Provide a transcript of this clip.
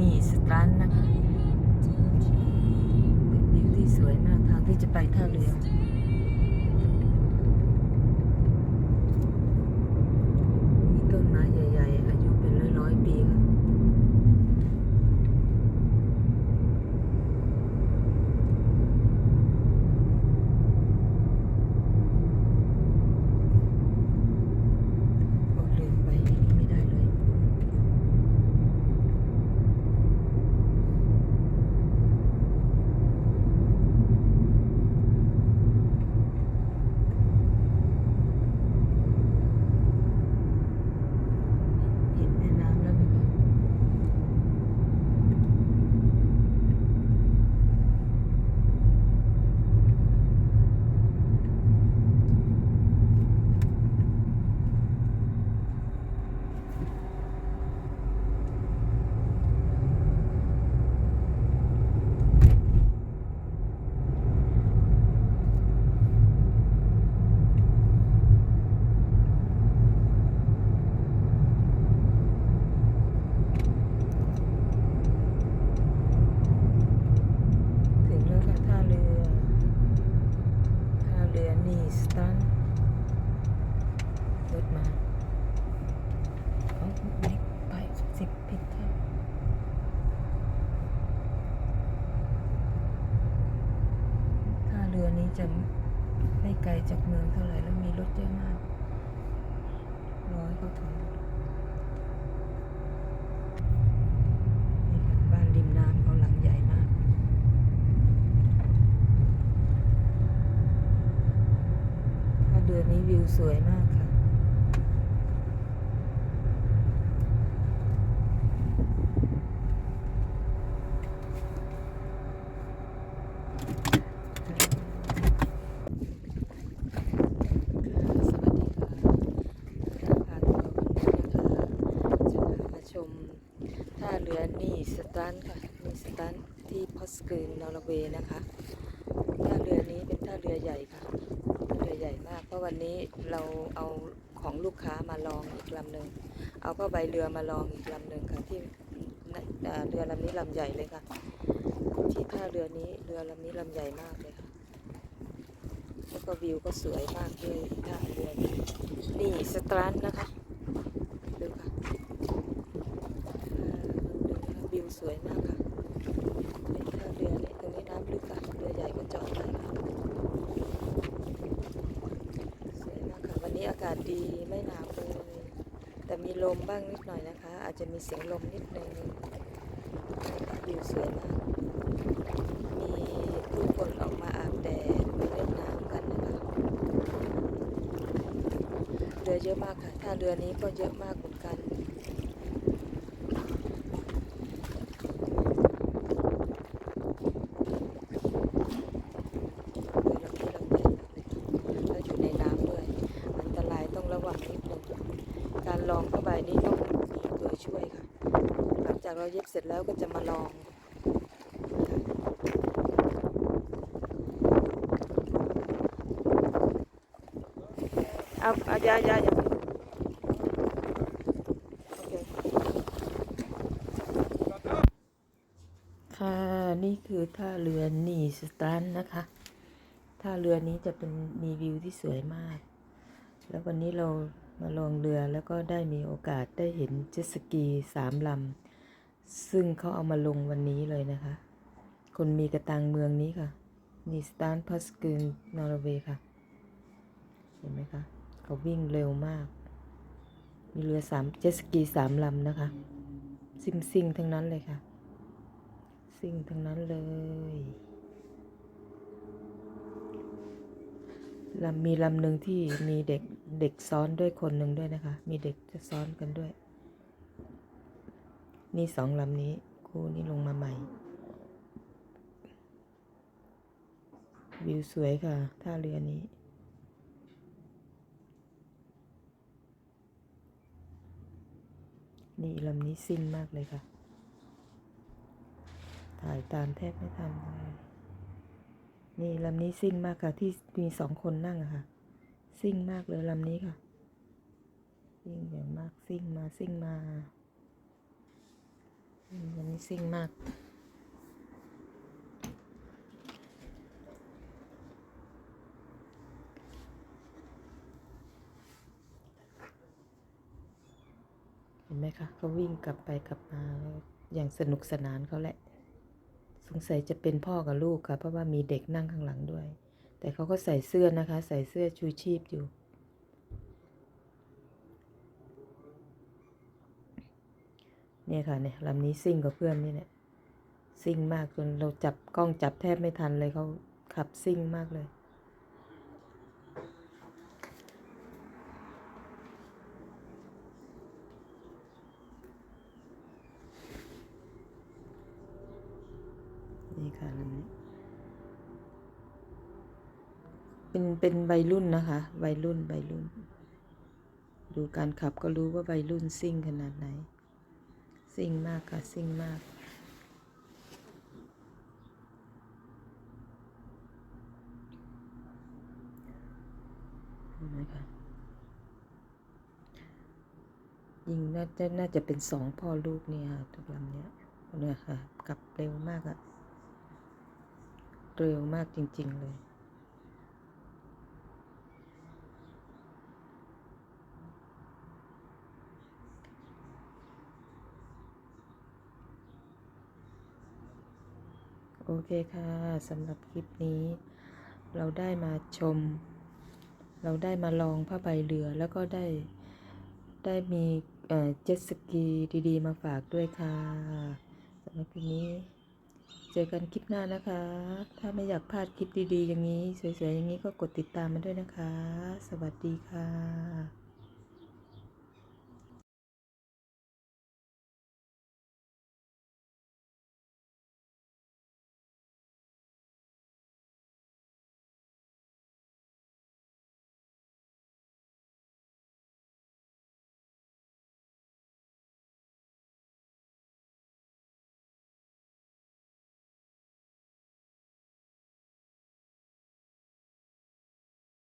นี่สตรันนะคะเป็นวิวที่สวยมากทางที่จะไปท่าเรือ มีต้นไม้ใหญ่ ๆ อายุเป็นร้อยๆปีค่ะ โอ้ลืมไปนี่ไม่ได้เลย เห็นแม่น้ำแล้วไหมคะถึงแล้วค่ะท่าเรือ ท่าเรือนีสตันรถมาเอาเล็กไปสิบผิดท่าท่าเรือนี้ จะไม่ไกลจากเมืองเท่าไหร่แล้วมีรถเยอะมาก ร้อยก็ถึงบ้านริมน้ำเขาหลังใหญ่มาก ถ้าเดือนนี้วิวสวยมากค่ะจะพามาชม ท่าเรือนีสตันค่ะนี่สตันที่พอสกรีนนอร์เวย์นะคะท่าเรือนี้เป็นท่าเรือใหญ่ค่ะท่าเรือใหญ่มาก เพราะวันนี้เราเอาของลูกค้ามาลองอีกลำหนึ่งเอาผ้าใบเรือมาลองอีกลำหนึ่งค่ะที่เรือลำนี้ลำใหญ่เลยค่ะ ที่ท่าเรือนี้เรือลำนี้ลำใหญ่มากเลยค่ะแล้วก็วิวก็สวยมากด้วยท่าเรือนี้นี่สตรันนะคะดูค่ะเอ่อดูนะคะ วิวสวยมากค่ะเป็นท่าเรือนี่ตรงนี้น้ำลึกค่ะเรือใหญ่ก็จอดได้ค่ะสวยมากค่ะวันนี้อากาศดีไม่หนาวเลยแต่มีลมบ้างนิดหน่อยนะคะ อาจจะมีเสียงลมนิดนึงวิวสวยมากมีผู้คนออกมาอาบแดดมาเล่นน้ำกันนะคะเรือเยอะมากค่ะถ้าเรือนี้ก็เยอะมากเหมือนกัน เรือลำนี้ลำใหญ่มากเลยค่ะแล้วอยู่ในน้ำด้วย อันตรายต้องระวังนิดนึง การ ลองผ้าใบนี้ต้องมีตัวช่วยค่ะ หลังจากเราเย็บเสร็จแล้วก็จะมาลองเอาเอาย่าอย่าอย่าค่ะนี่คือท่าเรือนีสตันนะคะท่าเรือนี้จะเป็นมีวิวที่สวยมาก แล้ววันนี้เรามาลองเรือแล้วก็ได้มีโอกาสได้เห็นเจ็ตสกีสามลำ ซึ่งเขาเอามาลงวันนี้เลยนะคะ คนมีกระตังเมืองนี้ค่ะ นีสตันพัสกุนนอร์เวย์ค่ะ เห็นไหมคะ เขาวิ่งเร็วมาก มีเรือสามเจ็ตสกีสามลำนะคะ ซิ่งซิ่งๆทั้งนั้นเลยค่ะ ซิ่งทั้งนั้นเลย ลำมีลำหนึ่งที่มีเด็กเด็กซ้อนด้วยคนหนึ่งด้วยนะคะ มีเด็กจะซ้อนกันด้วย นี่สองลำนี้คู่นี้ลงมาใหม่ วิวสวยค่ะท่าเรือนี้ นี่ลำนี้ซิ่งมากเลยค่ะ ถ่ายตามแทบไม่ทันเลย นี่ลำนี้ซิ่งมากค่ะ ที่มีสองคนนั่งค่ะ ซิ่งมากเลยลำนี้ค่ะ ซิ่งอย่างมากซิ่งมาซิ่งมาอืมอันนี้ซิ่งมากเห็นไหมคะเขาวิ่งกลับไปกลับมาอย่างสนุกสนานเขาแหละ สงสัยจะเป็นพ่อกับลูกค่ะ เพราะว่ามีเด็กนั่งข้างหลังด้วย แต่เขาก็ใส่เสื้อนะคะ ใส่เสื้อชูชีพอยู่ เนี่ยค่ะเนี่ยลำนี้ซิ่งกับเพื่อนนี่แหละซิ่งมากจนเราจับกล้องจับแทบไม่ทันเลยเขาขับซิ่งมากเลย นี่ ค่ะลำนี้เป็นเป็นวัยรุ่นนะคะ วัยรุ่นวัยรุ่น ดูการขับก็รู้ว่าวัยรุ่นซิ่งขนาดไหน ซิ่งมากค่ะ ซิ่งมากนไหมคะยิงน่าจะน่าจะเป็นสองพ่อลูกเนี่ยค่ะทุกลำเนี้ยเนี่ยค่ะกลับเร็วมากอะ เร็วมากจริง ๆ เลย โอเคค่ะสำหรับคลิปนี้ เราได้มาชม เราได้มาลองผ้าใบเรือแล้วก็ได้ได้มีเจ็ตสกีดี ๆ มาฝากด้วยค่ะสำหรับคลิปนี้ เจอกันคลิปหน้านะคะ ถ้าไม่อยากพลาดคลิปดีๆ อย่างนี้ สวยๆ อย่างนี้ก็กดติดตามมาด้วยนะคะ สวัสดีค่ะ